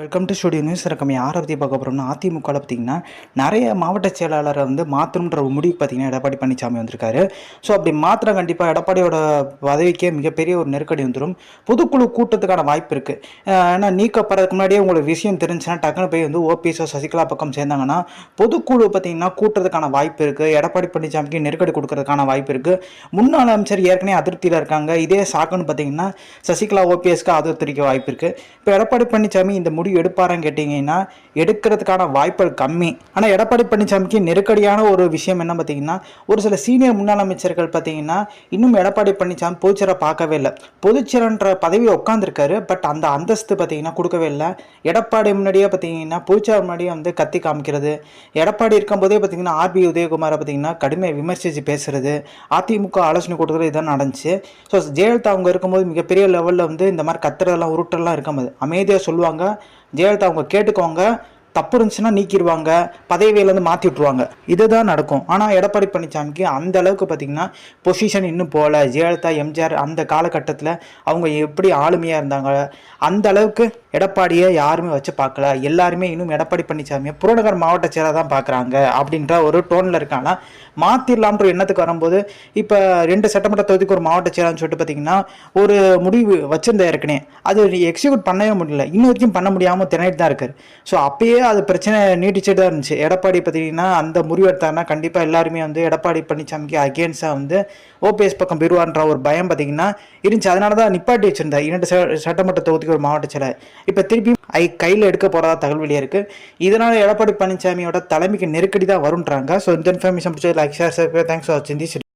Welcome to studio news நம்ம யாரை பற்றி பார்க்க போகிறோம்னா அதிமுகவில் பார்த்தீங்கன்னா நிறைய மாவட்ட செயலாளரை வந்து மாற்றணுன்ற ஒரு முடிவு பார்த்தீங்கன்னா எடப்பாடி பழனிசாமி வந்திருக்காரு. ஸோ அப்படி மாத்திரம் கண்டிப்பாக எடப்பாடியோட பதவிக்கே மிகப்பெரிய ஒரு நெருக்கடி வந்துடும் பொதுக்குழு கூட்டத்துக்கான வாய்ப்பு இருக்குது ஏன்னா நீக்கப்படுறதுக்கு முன்னாடியே உங்களுக்கு விஷயம் தெரிஞ்சுன்னா டக்குனு போய் வந்து ஓபிஎஸ்ஓ சசிகலா பக்கம் சேர்ந்தாங்கன்னா பொதுக்குழு பார்த்தீங்கன்னா கூட்டுறதுக்கான வாய்ப்பு இருக்குது எடப்பாடி பழனிசாமிக்கு நெருக்கடி கொடுக்கறதுக்கான வாய்ப்பு இருக்குது முன்னாள் அமைச்சர் ஏற்கனவே அதிருப்தியில் இருக்காங்க. இதே சாக்குன்னு பார்த்தீங்கன்னா சசிகலா ஓபிஎஸ்க்கு அதிருப்திக்க வாய்ப்பு இருக்குது இப்போ எடப்பாடி பழனிசாமி இந்த முடிவு எடுப்பாரான்னு கேட்டிங்கன்னா எடுக்கிறதுக்கான வாய்ப்புகள் கம்மி. ஆனால் எடப்பாடி பழனிசாமிக்கு நெருக்கடியான ஒரு விஷயம் என்ன பார்த்தீங்கன்னா ஒரு சில சீனியர் முன்னாள் அமைச்சர்கள் பார்த்தீங்கன்னா இன்னும் எடப்பாடி பழனிசாமி பொதுச்சேரை பார்க்கவே இல்லை. பொதுச்சேரன்ற பதவி உட்காந்துருக்காரு பட் அந்த அந்தஸ்து பார்த்தீங்கன்னா கொடுக்கவே இல்லை. எடப்பாடி முன்னாடியே பார்த்தீங்கன்னா பொதுச்சேர் முன்னாடியே வந்து கத்தி காமிக்கிறது. எடப்பாடி இருக்கும்போதே பார்த்தீங்கன்னா ஆர்பி உதயகுமாரை பார்த்தீங்கன்னா கடுமையை விமர்சித்து பேசுறது. அதிமுக ஆலோசனை கொடுக்குறது இதெல்லாம் நடந்துச்சு. ஸோ ஜெயலலிதா அவங்க இருக்கும்போது மிகப்பெரிய லெவலில் வந்து இந்த மாதிரி கத்துறதெல்லாம் உருட்டெல்லாம் இருக்கும்போது அமைதியாக சொல்லுவாங்க. ஜெயலலிதா அவங்க கேட்டுக்கோங்க. தப்பு இருந்துச்சுன்னா நீக்கிடுவாங்க பதவியிலேருந்து மாற்றி விட்ருவாங்க இதுதான் நடக்கும். ஆனால் எடப்பாடி பழனிசாமிக்கு அந்த அளவுக்கு பார்த்திங்கன்னா பொசிஷன் இன்னும் போகல. ஜெயலலிதா எம்ஜிஆர் அந்த காலகட்டத்தில் அவங்க எப்படி ஆளுமையாக இருந்தாங்க அந்த அளவுக்கு எடப்பாடியை யாருமே வச்சு பார்க்கல. எல்லாருமே இன்னும் எடப்பாடி பழனிசாமியை புறநகர் மாவட்ட செயலாக தான் பார்க்குறாங்க அப்படின்ற ஒரு டோனில் இருக்காங்கன்னா மாற்றிடலாம்ன்ற எண்ணத்துக்கு வரும்போது இப்போ ரெண்டு சட்டமன்ற தொகுதிக்கு ஒரு மாவட்ட செயலான்னு சொல்லிட்டு பார்த்தீங்கன்னா ஒரு முடிவு வச்சிருந்தா ஏற்கனவே. அது எக்ஸிக்யூட் பண்ணவே முடியல. இன்னும் வரைக்கும் பண்ண முடியாமல் திணறிட்டு தான் இருக்காரு. ஸோ அப்பயே அது பிரச்சனை நீட்டிச்சுட்டு தான் இருந்துச்சு. எடப்பாடி பார்த்தீங்கன்னா அந்த முடிவு எடுத்தாருன்னா கண்டிப்பாக எல்லாருமே வந்து எடப்பாடி பழனிசாமிக்கு அகேன்ஸ்டாக வந்து ஓபிஎஸ் பக்கம் பெறுவான்ற ஒரு பயம் பார்த்தீங்கன்னா இருந்துச்சு. அதனால தான் நிப்பாட்டி வச்சிருந்தார் இரண்டு சட்டமன்ற தொகுதிக்கு ஒரு மாவட்ட செயலர். இப்போ திருப்பியும் ஐ கையில் எடுக்க போகிறதா தகவல் வெளியே இருக்குது இதனால் எடப்பாடி பழனிசாமியோட தலைமைக்கு நெருக்கடி தான் வருன்றாங்க ஸோ இந்த இன்ஃபர்மேஷன் பிடிச்சது லைக் ஷேர் தேங்க்ஸ் ஃபார் வாட்சிங் திஸ்